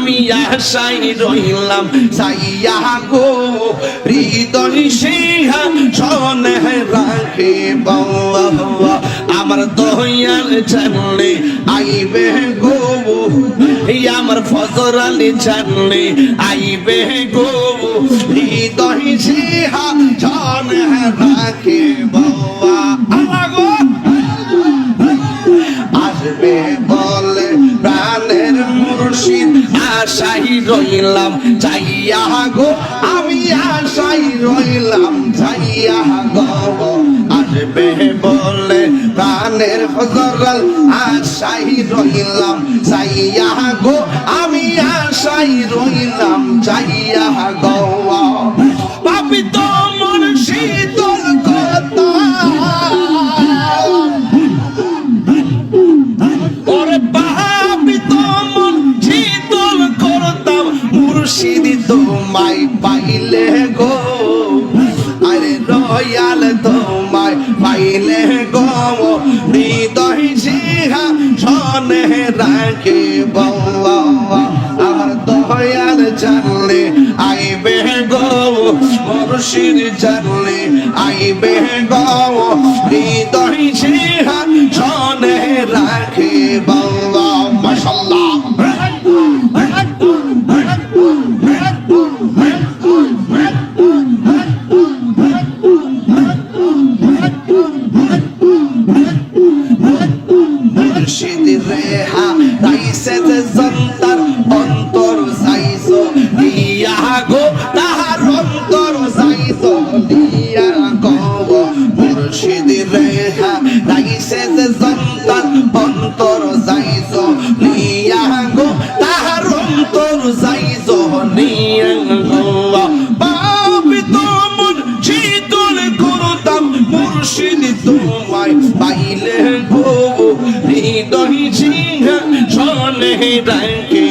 আমি আশাই রইলাম, সাইয়া গো, হৃদয় সিংহা সনে রাখে আমার দয়াল জানলে আইবে গো আমার ফজর আলী জানলে আইবে গো। হৃদয় সিংহা সনে রাখে আসবে বলে প্রাণের মুর্শিদ আশাই রইলাম, যাইয়া গো, আমি আশাই রইলাম, যাইয়া গো আসবে বলে প্রাণের ফজরাল, আশাই রইলাম, যাইয়া গো, আমি আশাই রইলাম চাইয়া গো। তোমায় পাইলে গো। আরে রয়াল তোমায় পাইলে গো। হৃদয় সিংহা সনে রাখে আমার দয়াল জানলে আইবে গো। মুর্শিদ জানলে আইবে গো। হৃদয় সিংহা সনে রাখে বাবা মাশাল্লাহ। মুর্শিদ রেহা তাইছে যে জন্তার অন্তর যাইছো, দিয়া গো, তাহার অন্তর যাইছো, দিয়া কব মুর্শিদ রেহা তাইছে যে জন্তার অন্তর সিংহ শোনে ডাকে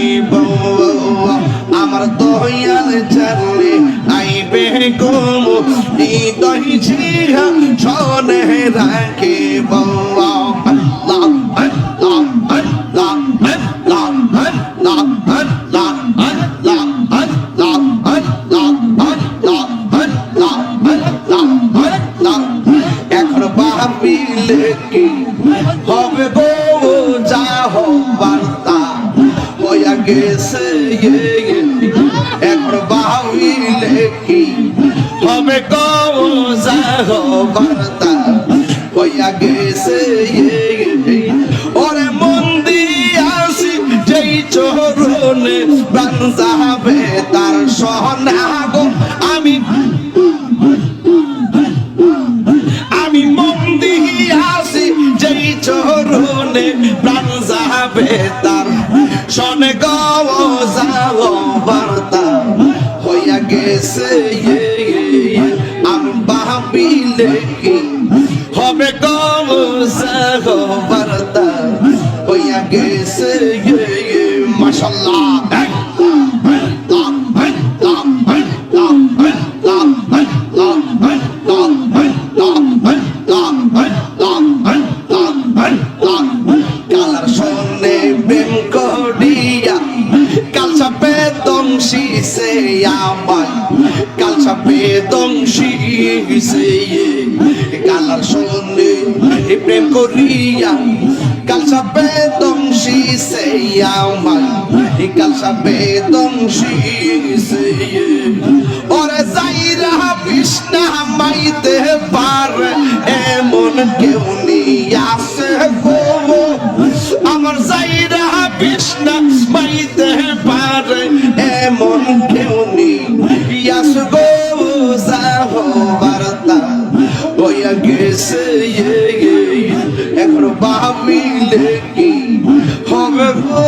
আমার দয়াল জানলে আইবে গো হৃদয় সিংহ রাখে বাবা আল্লাহ আল্লাহ আল্লাহ আল্লাহ আল্লাহ আল্লাহ আল্লাহ আল্লাহ আল্লাহ আল্লাহ আল্লাহ আল্লাহ আল্লাহ এখন ভাবিলে কি হবে হবে গো হইয়া গেছে ওরে মন দিয়াছি যেই চরণে প্রাণ যাবে তার সহনা গো আমি আমি মন দিয়াছি যেই চরণে প্রাণ যাবে তার শোনে গো যাও বার্তা হইয়া গেছে পিলে কি হবে কম সহবারতা হইয়া গেছে মাশাল্লাহ Calça pedonci, sei amai Calça pedonci সে কালার শোনে প্রেম করিয়া কাল সাপে দংশি সে আমার কাল সাপে দংশি ওরে যাইরা বিষ্ণা মাইতে পারে, এমন কেউ নিয়াসে গো আমার যাইরা বিষ্ণা মাইতে পারে, এমন গেছে এখন ভাবিলে কি হবে গো?